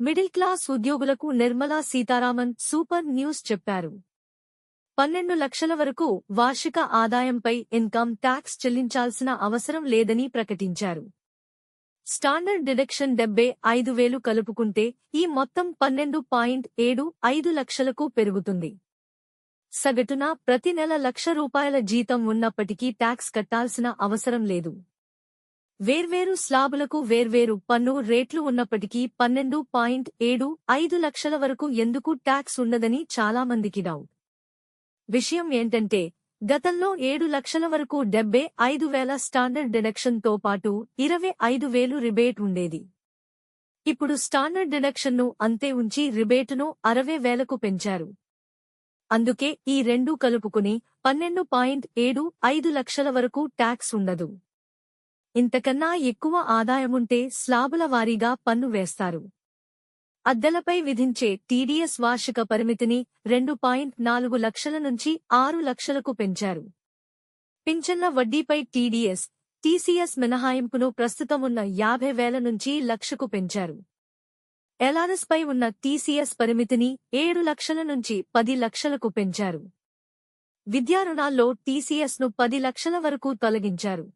Middle class ఉద్యోగులకు Nirmala Sitharaman super news చెప్పారు. పన్నెండు లక్షల వరకు వార్షిక ఆదాయంపై ఇన్కమ్ ట్యాక్స్ చెల్లించాల్సిన అవసరం లేదని ప్రకటించారు. స్టాండర్డ్ డిడక్షన్ డెబ్బై ఐదు వేలు కలుపుకుంటే ఈ మొత్తం పన్నెండు పాయింట్ ఏడు ఐదు లక్షలకు పెరుగుతుంది. సగటున ప్రతి నెల లక్ష రూపాయల జీతం ఉన్నప్పటికీ ట్యాక్స్ కట్టాల్సిన అవసరం లేదు. వేర్వేరు స్లాబులకు వేర్వేరు పన్ను రేట్లు ఉన్నప్పటికీ పన్నెండు పాయింట్ ఏడు ఐదు లక్షల వరకు ఎందుకు ట్యాక్స్ ఉండదని చాలామందికి డౌట్. విషయం ఏంటంటే గతంలో ఏడు లక్షల వరకు డెబ్బై ఐదు వేల స్టాండర్డ్ డిడక్షన్తో పాటు ఇరవై ఐదు వేలు రిబేట్ ఉండేది. ఇప్పుడు స్టాండర్డ్ డిడక్షన్ను అంతే ఉంచి రిబేటును అరవై వేలకు పెంచారు. అందుకే ఈ రెండూ కలుపుకుని పన్నెండు పాయింట్ ఏడు ఐదు లక్షల వరకు ట్యాక్స్ ఉండదు. ఇంతకన్నా ఎక్కువ ఆదాయముంటే స్లాబుల వారీగా పన్ను వేస్తారు. అద్దెలపై విధించే టీడీఎస్ వార్షిక పరిమితిని రెండు పాయింట్ నాలుగు లక్షల నుంచి ఆరు లక్షలకు పెంచారు. పింఛన్ల వడ్డీపై టీడీఎస్ టీసీఎస్ మినహాయింపును ప్రస్తుతమున్న యాభై వేల నుంచి లక్షకు పెంచారు. ఎల్ఆర్ఎస్పై ఉన్న టీసీఎస్ పరిమితిని ఏడు లక్షల నుంచి పది లక్షలకు పెంచారు. విద్యారుణాల్లో టీసీఎస్ను పది లక్షల వరకు తొలగించారు.